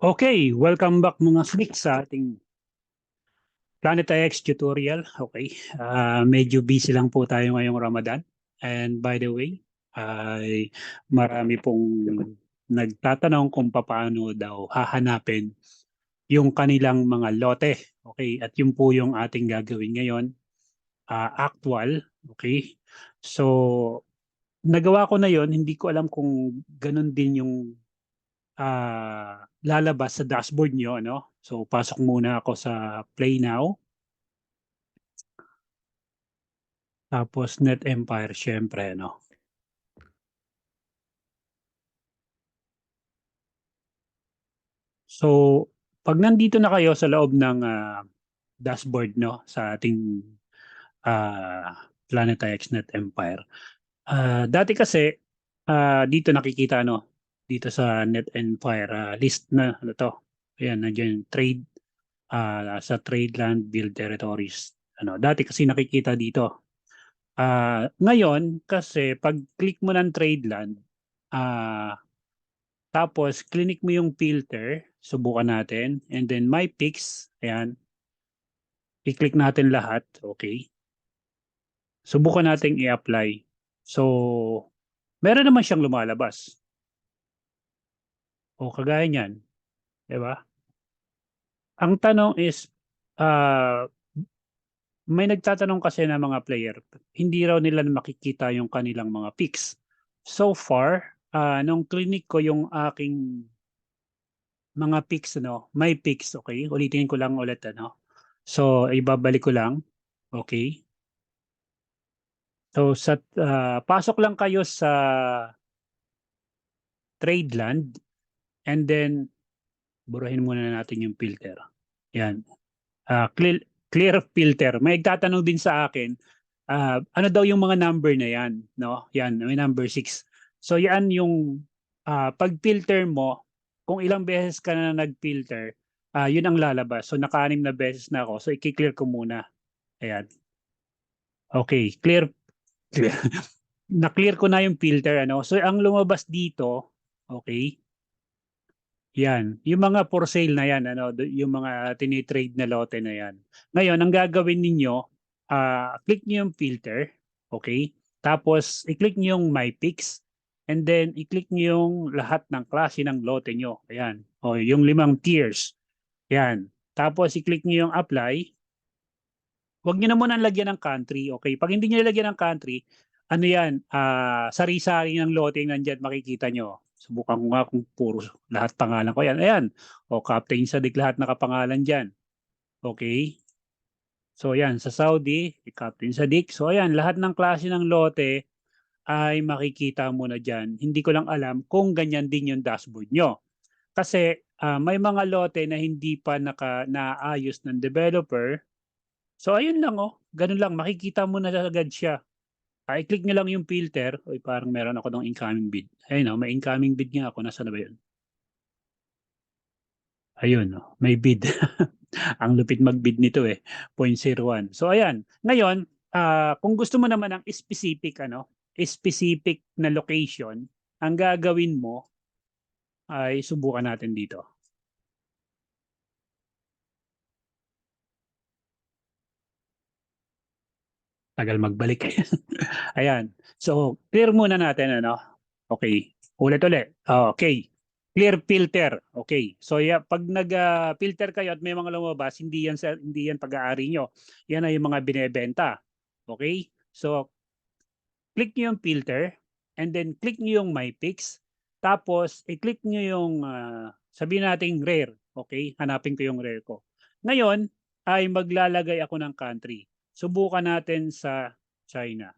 Okay, welcome back mga flick sa ating Planet X tutorial. Okay, ah, medyo busy lang po tayo ngayong Ramadan. And by the way, ay marami pong nagtatanong kung paano daw hahanapin yung kanilang mga lote. Okay, at yun po yung ating gagawin ngayon. Ah, actual, okay? So, nagawa ko na yon hindi ko alam kung ganun din yung ah lalabas sa dashboard nyo. Ano? So, pasok muna ako sa Play Now. Tapos Net Empire, syempre. No? So, pag nandito na kayo sa loob ng ah, dashboard no sa ating ah, Planet X Net Empire. ah, dati kasi ah, dito nakikita no dito sa Net Empire ah, list na ano to. Ayan, nandiyan trade ah, sa trade land build territories. Ano, dati kasi nakikita dito. Ah, ngayon kasi pag click mo ng trade land ah tapos clinic mo yung filter, subukan natin and then my picks, ayan. I-click natin lahat, okay. Subukan nating i-apply. So meron naman siyang lumalabas. O kagaya niyan, 'di ba? Ang tanong is ah may nagtatanong kasi na mga player, hindi raw nila makikita yung kanilang mga picks. So far, ah nung clinic ko yung aking mga picks ano, my picks, okay? Ulitin ko lang ulit ano. So ibabalik ko lang. Okay? So sa ah, pasok lang kayo sa trade land and then burahin muna natin yung filter. Yan. Ah, clear, clear filter. May nagtatanong din sa akin, ah, ano daw yung mga number na yan, no? Yan, may number 6. So yan yung ah, pag-filter mo, kung ilang beses ka na nag-filter, ah, yun ang lalabas. So naka-anim na beses na ako. So i-clear ko muna. Ayan. Okay, clear. clear. Na-clear ko na yung filter ano. So ang lumabas dito, okay? Yan, yung mga for sale na yan, ano, yung mga tinitrade na lote na yan. Ngayon, ang gagawin ninyo, ah click niyo yung filter, okay? Tapos, i-click niyo yung My Picks, and then i-click niyo yung lahat ng klase ng lote nyo. Ayan, o yung limang tiers. Yan. Tapos, i-click niyo yung Apply. Huwag niyo na muna lagyan ng country, okay? Pag hindi niyo lagyan ng country, ano yan, ah sari-sari ng lote yung nandyan, makikita nyo. Subukan ko nga kung puro lahat pangalan ko yan. Ayan. O Captain Sadik lahat nakapangalan dyan. Okay. So ayan, sa Saudi, Captain Sadik. So ayan, lahat ng klase ng lote ay makikita mo na dyan. Hindi ko lang alam kung ganyan din yung dashboard nyo. Kasi ah, may mga lote na hindi pa naka, naayos ng developer. So ayun lang oh, ganun lang, makikita mo na agad siya. I-click nyo lang yung filter. Oy, parang meron ako ng incoming bid. Ayun, oh, may incoming bid nga ako. Nasaan na ba yun? Ayun, oh, may bid. Ang lupit mag-bid nito eh. 0.01. So ayan. Ngayon, ah, kung gusto mo naman ng specific, ano, specific na location, ang gagawin mo ay subukan natin dito. Tagal magbalik. Ayan. So, clear muna natin ano. Okay. Ulit-ulit. Okay. Clear filter. Okay. So, yeah, pag nag-filter kayo at may mga lumabas, hindi yan sa hindi yan pag-aari nyo. Yan ay yung mga binebenta. Okay? So, click niyo yung filter and then click niyo yung my picks. Tapos, i-click niyo yung ah, sabihin nating rare. Okay? Hanapin ko yung rare ko. Ngayon, ay maglalagay ako ng country. Subukan natin sa China.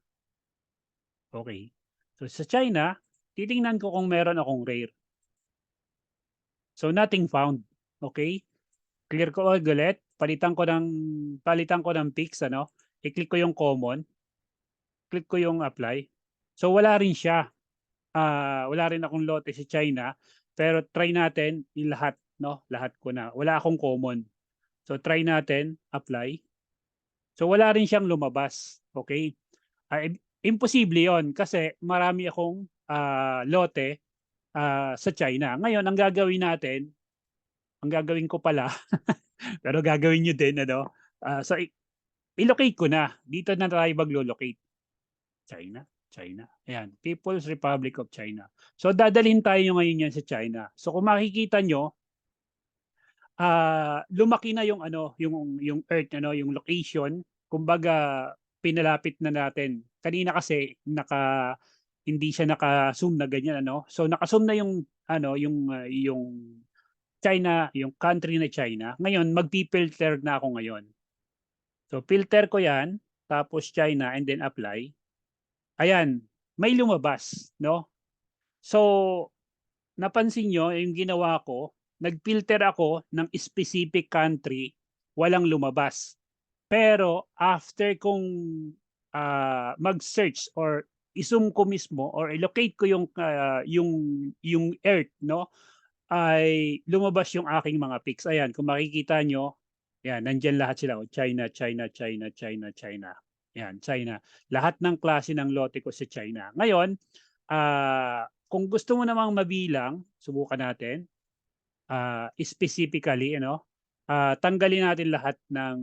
Okay. So sa China, titingnan ko kung meron akong rare. So nothing found. Okay? Clear ko ulit. Palitan ko ng palitan ko ng picks ano. I-click ko yung common. Click ko yung apply. So wala rin siya. Ah, wala rin akong lote sa China, pero try natin yung lahat, no? Lahat ko na. Wala akong common. So try natin, apply. So wala rin siyang lumabas. Okay? Im- imposible 'yon kasi marami akong ah, lote ah, sa China. Ngayon, ang gagawin natin, ang gagawin ko pala, pero gagawin nyo din, ano, ah, so ilocate ko na. Dito na tayo maglo-locate. China, China. Ayan, People's Republic of China. So dadalhin tayo ngayon yan sa China. So kung makikita nyo, ah lumaki na yung ano, yung yung earth ano, yung location. Kumbaga pinalapit na natin. Kanina kasi naka hindi siya naka-zoom na ganyan ano. So naka-zoom na yung ano, yung ah, yung China, yung country na China. Ngayon magpi-filter na ako ngayon. So filter ko 'yan, tapos China and then apply. Ayan, may lumabas, no? So napansin nyo, yung ginawa ko, nag-filter ako ng specific country, walang lumabas. Pero after kong ah, mag-search or i-zoom ko mismo or i-locate ko yung ah, yung yung earth, no? Ay lumabas yung aking mga pics. Ayan, kung makikita nyo, yan, nandyan lahat sila. oh, China, China, China, China, China. Yan, China. Lahat ng klase ng lote ko sa China. Ngayon, ah kung gusto mo namang mabilang, subukan natin. Ah specifically, ano, ah tanggalin natin lahat ng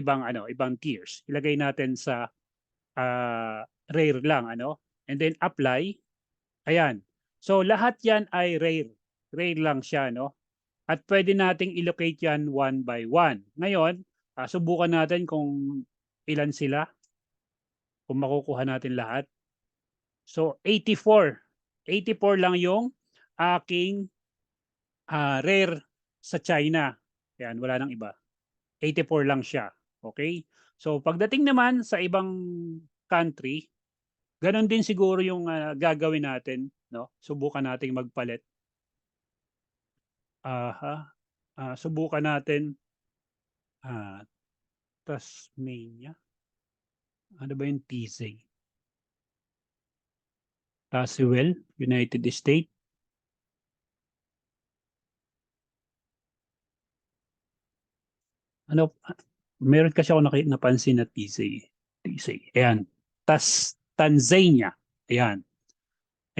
ibang ano, ibang tiers. Ilagay natin sa ah rare lang, ano. And then apply. Ayan. So lahat 'yan ay rare. Rare lang siya, no. At pwede nating i-locate 'yan one by one. Ngayon, ah, subukan natin kung ilan sila. Kung makukuha natin lahat. So 84. 84 lang yung aking ah, rare sa China. Yan, wala nang iba. 84 lang siya. Okay? So pagdating naman sa ibang country, ganun din siguro yung ah, gagawin natin, no? Subukan nating magpalit. Aha. Ah, subukan natin ah Tasmania. Ano ba yung TZ? Tazewell, United States. Ano, meron kasi ako napansin na TZ. TZ. Ayan. Tas, Tanzania. Ayan.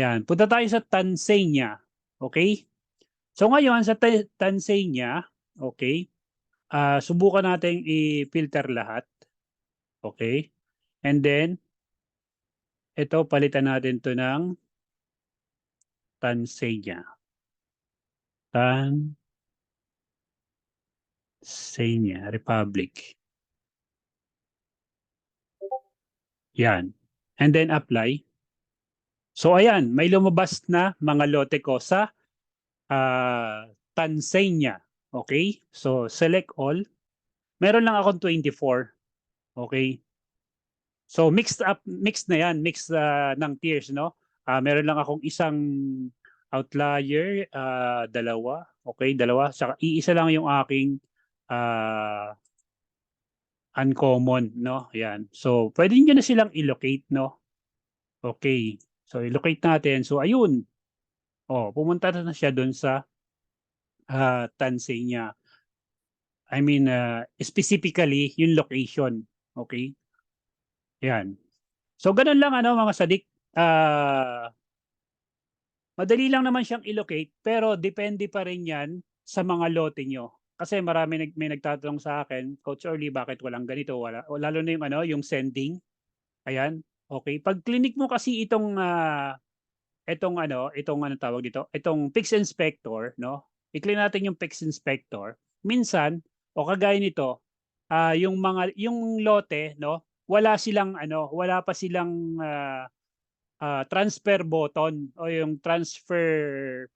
Ayan. Punta tayo sa Tanzania. Okay? So ngayon sa Ta- Tanzania, okay? ah subukan nating i-filter lahat. Okay? And then, ito, palitan natin to ng Tanzania. Tanzania Republic. Yan. And then apply. So ayan, may lumabas na mga lote ko sa ah, Tanzania. Okay? So select all. Meron lang akong 24. Okay? So mixed up mixed na 'yan, mixed ah, ng tiers, no? Ah, meron lang akong isang outlier, ah, dalawa. Okay, dalawa. Saka iisa lang yung aking ah, uncommon, no? Yan. So pwede niyo na silang i-locate, no? Okay. So i-locate natin. So ayun. Oh, pumunta na siya doon sa ah, Tanzania. I mean, ah, specifically yung location. Okay? Yan. So ganun lang ano mga sadik. Ah madali lang naman siyang i-locate pero depende pa rin 'yan sa mga lote nyo. Kasi marami nag, may nagtatanong sa akin, Coach Orly, bakit walang ganito? Wala, lalo na yung ano, yung sending. Ayan. Okay. Pag clinic mo kasi itong ah, itong ano, itong ano tawag dito, itong Pix Inspector, no? I-click natin yung Pix Inspector. Minsan, o kagaya nito, ah yung mga yung lote, no? Wala silang ano, wala pa silang ah, ah, transfer button o yung transfer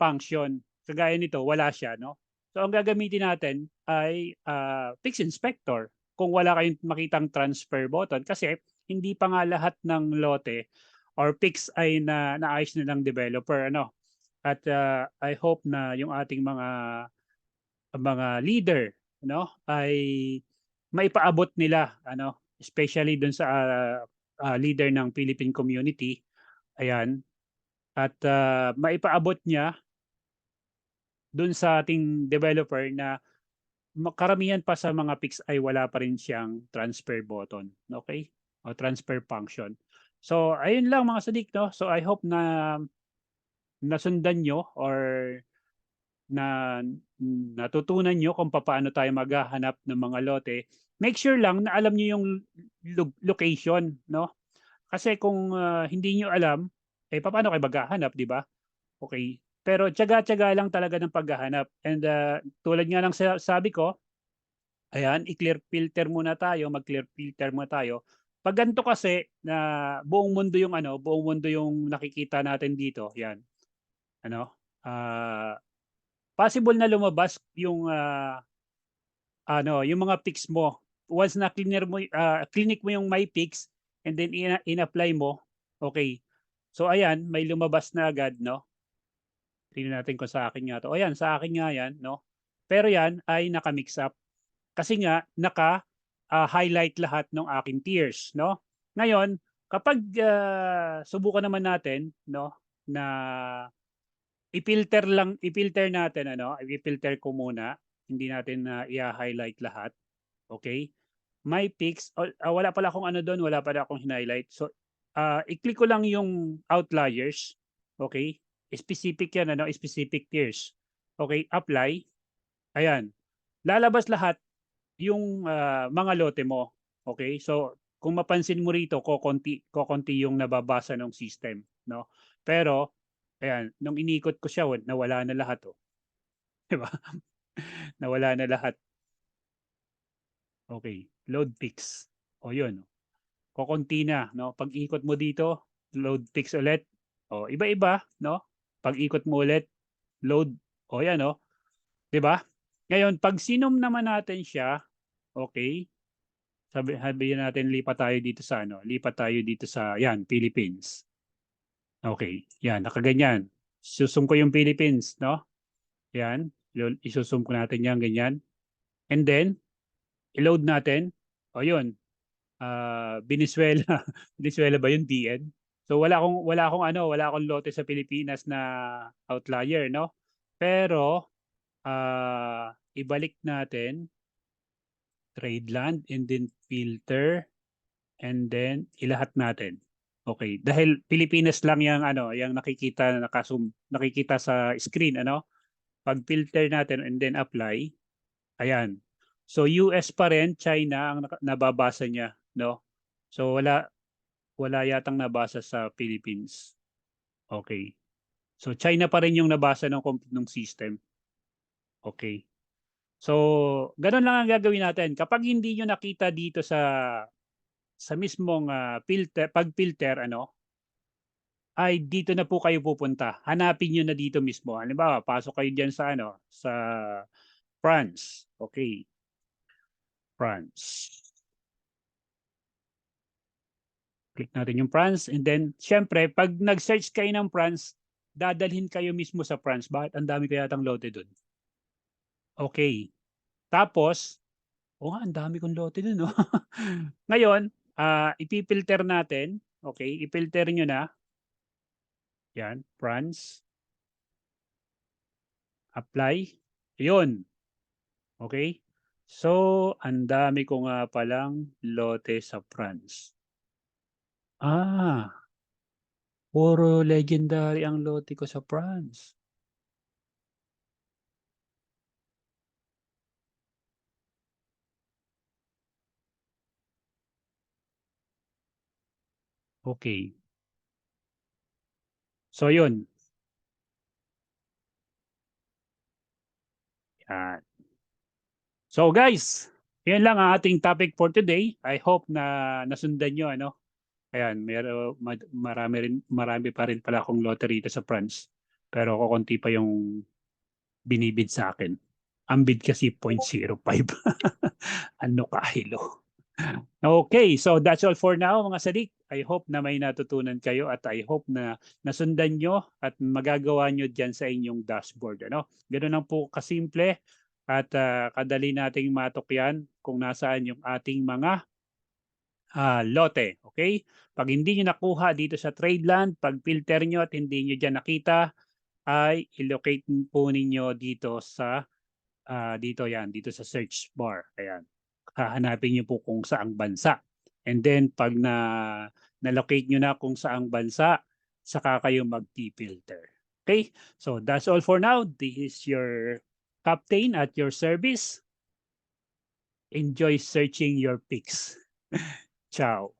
function. Kagaya nito, wala siya, no? So ang gagamitin natin ay ah, Pix Inspector. Kung wala kayong makitang transfer button. Kasi hindi pa nga lahat ng lote or Pix ay na naayos na ng developer ano. At ah, I hope na yung ating mga mga leader no ay maipaabot nila ano. Especially dun sa ah, ah, leader ng Philippine community. Ayan. At ah, maipaabot niya dun sa ating developer na karamihan pa sa mga Pix ay wala pa rin siyang transfer button okay o transfer function so ayun lang mga sadik no so I hope na nasundan nyo or na natutunan nyo kung paano tayo maghahanap ng mga lote, make sure lang na alam nyo yung lo- location, no? Kasi kung ah, hindi nyo alam, eh paano kayo maghahanap, di ba? Okay. Pero tiyaga-tiyaga lang talaga ng paghahanap. And ah, tulad nga ng sa- sabi ko, ayan, i-clear filter muna tayo, mag-clear filter muna tayo. Pag ganito kasi na buong mundo yung ano, buong mundo yung nakikita natin dito, yan. Ano? Ah, possible na lumabas yung ah, ano, yung mga pics mo. Once na cleaner mo, ah, clinic mo yung my pics and then in- in-apply mo, okay. So ayan, may lumabas na agad, no? Tingnan natin kung sa akin nga to. O yan, sa akin nga yan, no? Pero yan ay naka-mix up. Kasi nga, naka-highlight lahat ng aking tiers, no? Ngayon, kapag ah, subukan naman natin, no, na i-filter lang, i-filter natin, ano, i-filter ko muna, hindi natin na i-highlight lahat. Okay? My picks, oh, ah, wala pala akong ano doon, wala pala akong highlight. So, ah, i-click ko lang yung outliers. Okay? Specific yan, ano, specific tiers. Okay, apply. Ayan. Lalabas lahat yung ah, mga lote mo. Okay? So, kung mapansin mo rito, kokonti, kokonti yung nababasa ng system, no? Pero, ayan, nung inikot ko siya, wa- nawala na lahat, oh. 'Di ba? nawala na lahat. Okay, load pics. O yun. oh. Kokonti na, no? Pag ikot mo dito, load pics ulit. O, iba-iba, no? Pag ikot mo ulit, load. O yan, no? 'Di ba? Ngayon, pag sinom naman natin siya, okay, sabi, sabihin natin lipat tayo dito sa ano, lipat tayo dito sa, yan, Philippines. Okay, yan, nakaganyan. Susum ko yung Philippines, no? Yan, isusum ko natin yan, ganyan. And then, i-load natin. O yun, ah Venezuela. Venezuela ba yun, DN? So wala akong wala akong ano, wala akong lote sa Pilipinas na outlier, no? Pero ah ibalik natin trade land and then filter and then ilahat natin. Okay, dahil Pilipinas lang yung ano, yung nakikita nakasum nakikita sa screen ano. Pag filter natin and then apply, ayan. So US pa rin, China ang nababasa niya, no? So wala wala yatang nabasa sa Philippines. Okay. So China pa rin yung nabasa ng ng system. Okay. So, ganun lang ang gagawin natin. Kapag hindi nyo nakita dito sa sa mismong ah, filter, pag-filter, ano, ay dito na po kayo pupunta. Hanapin nyo na dito mismo. Halimbawa, pasok kayo dyan sa ano, sa France. Okay. France. Click natin yung France and then, syempre, pag nag-search kayo ng France, dadalhin kayo mismo sa France. Bakit ang dami kaya tang lote doon? Okay. Tapos, oh, ang dami kong lote dun, no? Ngayon, ah ipipilter natin. Okay, ipilter nyo na. Yan, France. Apply. Yun. Okay. So, ang dami ko nga palang lote sa France. Ah, puro legendary ang lote ko sa France. Okay. So, yun. Yan. So guys, yan lang ang ating topic for today. I hope na nasundan nyo ano. Ayan, mero, ma- marami rin marami pa rin pala akong lottery dito sa France. Pero kukunti pa yung binibid sa akin. Ang bid kasi 0.05. ano kahilo. Okay, so that's all for now mga sadik. I hope na may natutunan kayo at I hope na nasundan nyo at magagawa nyo dyan sa inyong dashboard. Ano? Ganun lang po kasimple at ah, kadali nating matukyan kung nasaan yung ating mga ah, lote. Okay? Pag hindi nyo nakuha dito sa Tradeland, pag filter nyo at hindi nyo dyan nakita, ay ilocate po ninyo dito sa ah, dito yan, dito sa search bar. Ayan. Hahanapin nyo po kung saang bansa. And then pag na na-locate nyo na kung saang bansa, saka kayo mag-filter. Okay? So that's all for now. This is your captain at your service. Enjoy searching your pics. Tchau.